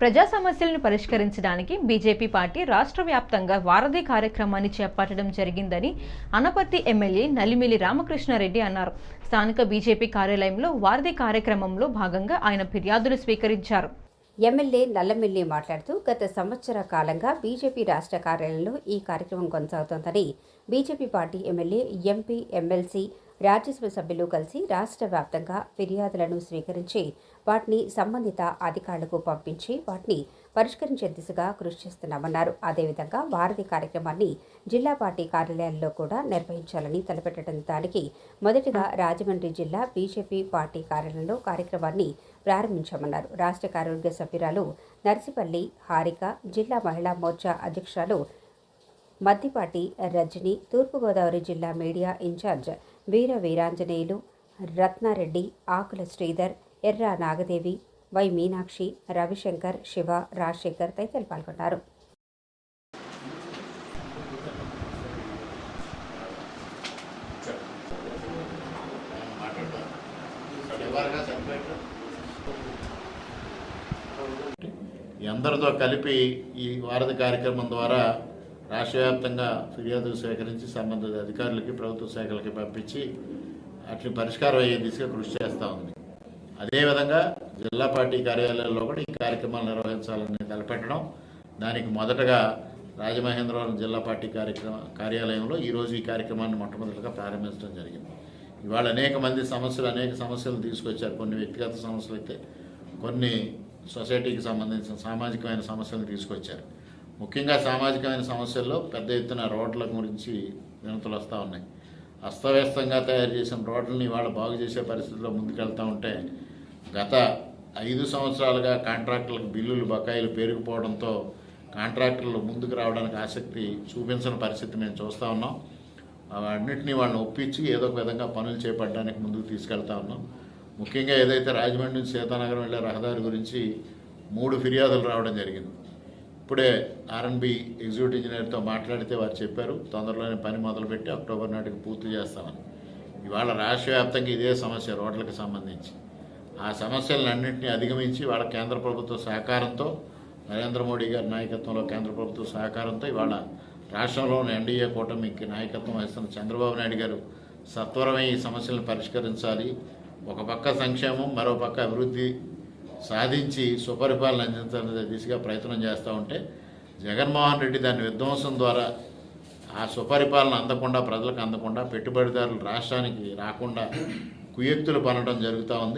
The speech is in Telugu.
ప్రజా సమస్యలను పరిష్కరించడానికి బీజేపీ పార్టీ రాష్ట్ర వ్యాప్తంగా వారధి కార్యక్రమాన్ని చేపట్టడం జరిగిందని అనపర్తి ఎమ్మెల్యే నలిమిలి రామకృష్ణారెడ్డి అన్నారు. స్థానిక బీజేపీ కార్యాలయంలో వారధి కార్యక్రమంలో భాగంగా ఆయన ఫిర్యాదులు స్వీకరించారు. ఎమ్మెల్యే నల్లమిల్లి మాట్లాడుతూ గత సంవత్సర కాలంగా బీజేపీ రాష్ట్ర కార్యాలయంలో ఈ కార్యక్రమం కొనసాగుతోందని BJP party MLA MP MLC Rajya Sabha సభ్యులు కలిసి రాష్ట్ర వ్యాప్తంగా ఫిర్యాదులను స్వీకరించి వాటిని సంబంధిత అధికారులకు పంపించి వాటిని పరిష్కరించే దిశగా కృషి చేస్తున్నామన్నారు. అదేవిధంగా వారధి కార్యక్రమాన్ని జిల్లా పార్టీ కార్యాలయాల్లో కూడా నిర్వహించాలని తలపెట్టడం దానికి మొదటిగా రాజమండ్రి జిల్లా బీజేపీ పార్టీ కార్యాలయంలో కార్యక్రమాన్ని ప్రారంభించామన్నారు. రాష్ట్ర కార్యవర్గ సభ్యురాలు నర్సిపల్లి హారిక జిల్లా మహిళా మోర్చా అధ్యక్షురాలు మద్దిపాటి రజని తూర్పుగోదావరి జిల్లా media incharge Veera Veeranjaneyulu Ratna Reddy Akula Sridhar Erra Nagadevi Y Meenakshi Ravishankar Siva Rajasekhar తదితరులు పాల్గొన్నారు. అందరితో కలిపి ఈ వారధి కార్యక్రమం ద్వారా రాష్ట్ర వ్యాప్తంగా ఫిర్యాదులు సేకరించి సంబంధిత అధికారులకి ప్రభుత్వ శాఖలకి పంపించి అట్లా పరిష్కారం అయ్యే దిశగా కృషి చేస్తూ ఉంది. అదేవిధంగా జిల్లా పార్టీ కార్యాలయాల్లో కూడా ఈ కార్యక్రమాలు నిర్వహించాలని తలపెట్టడం దానికి మొదటగా రాజమహేంద్రవరం జిల్లా పార్టీ కార్యక్రమ కార్యాలయంలో ఈరోజు ఈ కార్యక్రమాన్ని మొట్టమొదటిగా ప్రారంభించడం జరిగింది. ఇవాళ అనేక మంది సమస్యలు అనేక సమస్యలు తీసుకొచ్చారు. కొన్ని వ్యక్తిగత సమస్యలు అయితే కొన్ని సొసైటీకి సంబంధించిన సామాజికమైన సమస్యలు తీసుకొచ్చారు. ముఖ్యంగా సామాజికమైన సమస్యల్లో పెద్ద ఎత్తున రోడ్ల గురించి వినతులు వస్తూ ఉన్నాయి. అస్తవ్యస్తంగా తయారు చేసిన రోడ్లని ఇవాళ బాగు చేసే పరిస్థితిలో ముందుకెళ్తూ ఉంటే గత ఐదు సంవత్సరాలుగా కాంట్రాక్టర్లకు బిల్లులు బకాయిలు పెరిగిపోవడంతో కాంట్రాక్టర్లు ముందుకు రావడానికి ఆసక్తి చూపించని పరిస్థితి మేము చూస్తూ ఉన్నాం. అన్నింటినీ వాళ్ళని ఒప్పించి ఏదో ఒక విధంగా పనులు చేపట్టడానికి ముందుకు తీసుకెళ్తా ఉన్నాం. ముఖ్యంగా ఏదైతే రాజమండ్రి నుంచి సీతానగరం వెళ్ళే రహదారి గురించి మూడు ఫిర్యాదులు రావడం జరిగింది. ఇప్పుడే ఆర్ఎన్బి ఎగ్జిక్యూటివ్ ఇంజనీర్తో మాట్లాడితే వారు చెప్పారు తొందరలోనే పని మొదలుపెట్టి అక్టోబర్ నాటికి పూర్తి చేస్తామని. ఇవాళ రాష్ట్ర వ్యాప్తంగా ఇదే సమస్య రోడ్లకు సంబంధించి. ఆ సమస్యలన్నింటినీ అధిగమించి వాళ్ళ కేంద్ర ప్రభుత్వ సహకారంతో నరేంద్ర మోడీ గారి నాయకత్వంలో కేంద్ర ప్రభుత్వ సహకారంతో ఇవాళ రాష్ట్రంలోని ఎన్డీఏ కూటమికి నాయకత్వం వహిస్తున్న చంద్రబాబు నాయుడు గారు సత్వరమే ఈ సమస్యలను పరిష్కరించాలి. ఒక పక్క సంక్షేమం మరో పక్క అభివృద్ధి సాధించి సుపరిపాలన అందించాలనే దిశగా ప్రయత్నం చేస్తూ ఉంటే జగన్మోహన్ రెడ్డి దాని విధ్వంసం ద్వారా ఆ సుపరిపాలన అందకుండా ప్రజలకు అందకుండా పెట్టుబడిదారులు రాష్ట్రానికి రాకుండా కుయక్తులు పనడం జరుగుతూ ఉంది.